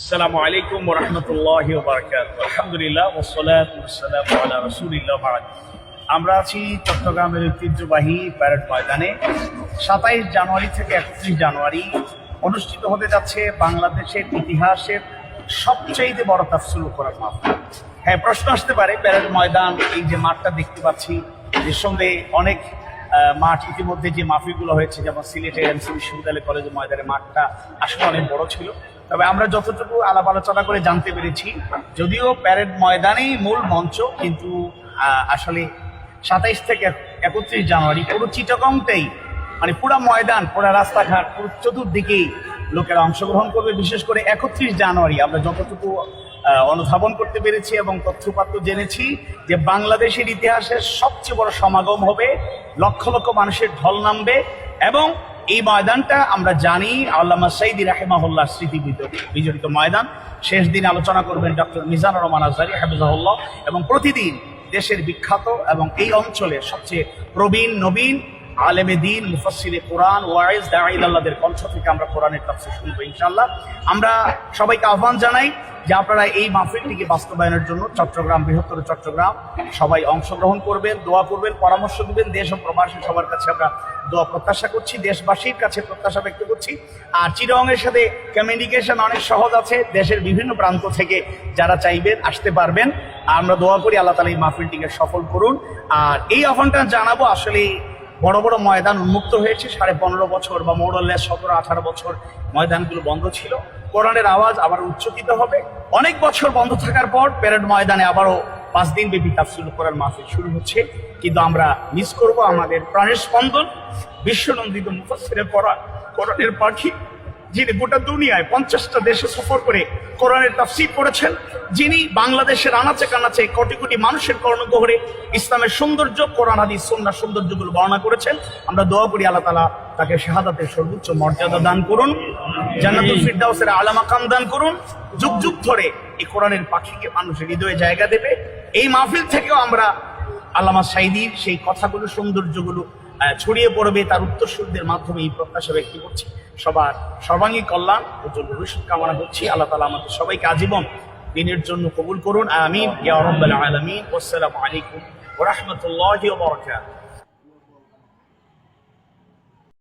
আসসালামু আলাইকুম ওরহমতুল্লাহ বারকাত আলহামদুলিল্লাহ ওসলাত ওসালাম আলা রসুলিল্লাহ বারাক আমরা আছি চট্টগ্রামের ঐতিহ্যবাহী প্যারেড ময়দানে। সাতাইশ জানুয়ারি থেকে একত্রিশ জানুয়ারি অনুষ্ঠিত হতে যাচ্ছে বাংলাদেশের ইতিহাসের সবচেয়ে বড় তাফসুল করার মাহফিল। হ্যাঁ প্রশ্ন আসতে পারে, প্যারেড ময়দান, এই যে মাঠটা দেখতে পাচ্ছি, এর সঙ্গে অনেক মাঠ ইতিমধ্যে যে মাহফিলগুলো হয়েছে, যেমন সিলেটে এমসি বিশ্ববিদ্যালয় কলেজের ময়দানের মাঠটা আসলে অনেক বড় ছিল। তবে আমরা যতটুকু আলাপ আলোচনা করে জানতে পেরেছি, যদিও প্যারেড ময়দানেই মূল মঞ্চ, কিন্তু আসলে সাতাইশ থেকে একত্রিশ জানুয়ারি পুরো চিটাগংটাই মানে পুরা ময়দান, পুরা রাস্তাঘাট, পুরো চতুর্দিকেই লোকেরা অংশগ্রহণ করবে, বিশেষ করে একত্রিশ জানুয়ারি। আমরা যতটুকু অনুধাবন করতে পেরেছি এবং তথ্যপাত্র জেনেছি যে বাংলাদেশের ইতিহাসের সবচেয়ে বড় সমাগম হবে, লক্ষ লক্ষ মানুষের ঢল নামবে এবং এই ময়দানটা আমরা জানি আল্লামা সাইদি রাহেমাহুল্লাহ স্মৃতিবিদ বিজড়িত ময়দান। শেষ দিন আলোচনা করবেন ডক্টর মিজানুর রহমান আজহারি, হাফিজাহুল্লাহ। এবং প্রতিদিন দেশের বিখ্যাত এবং এই অঞ্চলের সবচেয়ে প্রবীণ, নবীন আলেমে দিন মুফাসিরে কোরআন ওয়াইজ দাঁড়াইল আল্লাহদের কণ্ঠ থেকে আমরা কোরআনের তাফসীর শুনব ইনশাআল্লাহ। আমরা সবাইকে আহ্বান জানাই যে আপনারা এই মাহফিলটিকে বাস্তবায়নের জন্য চট্টগ্রাম, বৃহত্তর চট্টগ্রাম, সবাই অংশগ্রহণ করবেন, দোয়া করবেন, পরামর্শ দিবেন। দেশ ও প্রবাসী সবার কাছে আমরা দোয়া প্রত্যাশা করছি, দেশবাসীর কাছে প্রত্যাশা ব্যক্ত করছি। আর চিরঙের সাথে কমিউনিকেশন অনেক সহজ আছে। দেশের বিভিন্ন প্রান্ত থেকে যারা চাইবেন আসতে পারবেন। আমরা দোয়া করি আল্লাহ তালা এই মাহফিলটিকে সফল করুন। আর এই আহ্বানটা জানাব আসলে বড় বড় ময়দান উন্মুক্ত হয়েছে। সাড়ে পনেরো বছর বা মৌরল্যাস সতেরো, আঠারো বছর ময়দানগুলো বন্ধ ছিল। কোরআনের আওয়াজ আবার উচ্চকিত হবে। অনেক বছর বন্ধ থাকার পর প্যারেড ময়দানে আবারও পাঁচ দিন ব্যাপী শুরু করার মাহফিল শুরু হচ্ছে। কিন্তু আমরা মিস করব আমাদের প্রাণের স্পন্দন। বিশ্বনন্দিত মুফাসিরের পড়া, কোরআনের পাখি যিনি গোটা দুনিয়ায় পঞ্চাশটা দেশে সফর করে কোরআনের তাফসির করেছেন, যিনি বাংলাদেশের আনাচে কানাচে কোটি কোটি মানুষের কর্ণগহরে ইসলামের সৌন্দর্য, কোরআন আদি সন্ন্যার সৌন্দর্যগুলো বর্ণনা করেছেন। আমরা দোয়া করি আল্লাহ তালা তাকে শাহাদাতের সর্বোচ্চ মর্যাদা দান করুন, জান্নাতুল ফিরদাউসের আলা মাকাম দান করুন। যুগ যুগ ধরে এই কোরআনের পাখিকে মানুষের হৃদয়ে জায়গা দেবে। এই মাহফিল থেকেও আমরা আল্লামা সাইদির সেই কথাগুলো, সৌন্দর্যগুলো ছড়িয়ে পড়বে তার উত্তরসূরদের মাধ্যমে এই প্রত্যাশা ব্যক্ত করছি। সবার সর্বাঙ্গী কল্যাণ জন্য ভবিষ্যৎ কামনা করছি। আল্লাহ তালা আমাদের সবাইকে আজীবন দিনের জন্য কবুল করুন। আমিন। ইয়া আলামিন। আসসালামু আলাইকুম ওয়া রাহমাতুল্লাহি ওয়া বারাকাতুহু।